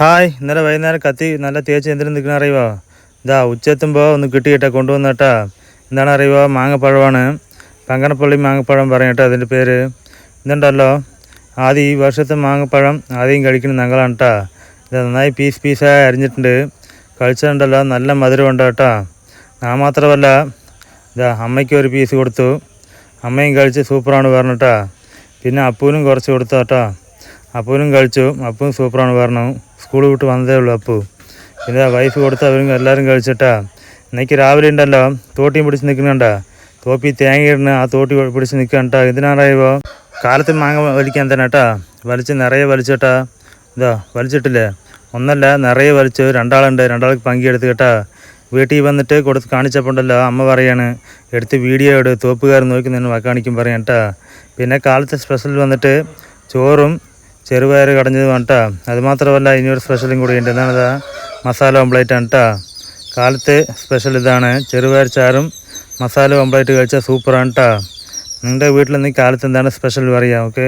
Hi ഇന്നലെ വൈകുന്നേരം കത്തി നല്ല തേച്ച് എന്തിനും നിൽക്കണ അറിയുമോ ഇതാ ഉച്ചെത്തുമ്പോൾ ഒന്ന് കിട്ടിയിട്ടാ കൊണ്ടുവന്നേട്ടാ. എന്താണ് അറിയുമോ മാങ്ങപ്പഴമാണ്. പങ്കണപ്പള്ളി മാങ്ങപ്പഴം പറയട്ടെ അതിന്റെ പേര്. ഇതുണ്ടല്ലോ. ആദ്യം ഈ വർഷത്തെ മാങ്ങപ്പഴം ആദ്യം കഴിക്കുന്ന ഞങ്ങളാണ് കേട്ടോ ഇത് നന്നായി പീസ് പീസായി അരിഞ്ഞിട്ടുണ്ട്. കഴിച്ചിട്ടുണ്ടല്ലോ നല്ല മധുരമുണ്ട് കേട്ടോ ഞാൻ മാത്രമല്ല ഇതാ അമ്മയ്ക്ക് ഒരു പീസ് കൊടുത്തു. അമ്മയും കഴിച്ച് സൂപ്പറാണ് പറഞ്ഞിട്ടാ. പിന്നെ അപ്പൂനും കുറച്ച് കൊടുത്തു കേട്ടോ. അപ്പൂനും കഴിച്ചു. അപ്പൂനും സൂപ്പറാണ് പറഞ്ഞു. സ്കൂൾ വിട്ട് വന്നതേ ഉള്ളൂ അപ്പു. പിന്നെ വൈഫ് കൊടുത്ത് അവരും എല്ലാവരും കഴിച്ചിട്ടാ. ഇന്നേക്ക് രാവിലെ ഉണ്ടല്ലോ. തോട്ടിയും പിടിച്ച് നിൽക്കുന്നുണ്ടാ? തോപ്പി തേങ്ങ ഇടണ ആ തോട്ടി പിടിച്ച് നിൽക്കണ്ട ഇതിനാറായോ കാലത്ത് മാങ്ങ വലിക്കാൻ തന്നെ കേട്ടാ വലിച്ച് നിറയെ വലിച്ചിട്ടാ. ഇതാ വലിച്ചിട്ടില്ലേ? ഒന്നല്ല നിറയെ വലിച്ചു. രണ്ടാളുണ്ട്. രണ്ടാൾക്ക് പങ്കിയെടുത്ത് കേട്ടാ. വീട്ടിൽ വന്നിട്ട് കൊടുത്ത് കാണിച്ചപ്പോണ്ടല്ലോ അമ്മ പറയാണ്. എടുത്ത് വീഡിയോ എടുത്ത് തോപ്പുകാരൻ നോക്കി നിന്ന് കാണിക്കും പറയാം കേട്ടാ പിന്നെ കാലത്തെ സ്പെഷ്യൽ വന്നിട്ട് ചോറും ചെറുപയർ കടഞ്ഞത് വേണ്ടാ അത് മാത്രമല്ല ഇനിയൊരു സ്പെഷ്യലും കൂടി ഉണ്ട്. എന്താണത് മസാല ഓംപ്ലേറ്റ് ആണ് കേട്ടാ കാലത്തെ സ്പെഷ്യൽ ഇതാണ്. ചെറുപയർ ചാറും മസാല ഓംപ്ലേറ്റ് കഴിച്ചാൽ സൂപ്പറാണ് കേട്ടാ നിങ്ങളുടെ വീട്ടിൽ നിന്ന് കാലത്ത് എന്താണ് സ്പെഷ്യൽ പറയാം ഓക്കെ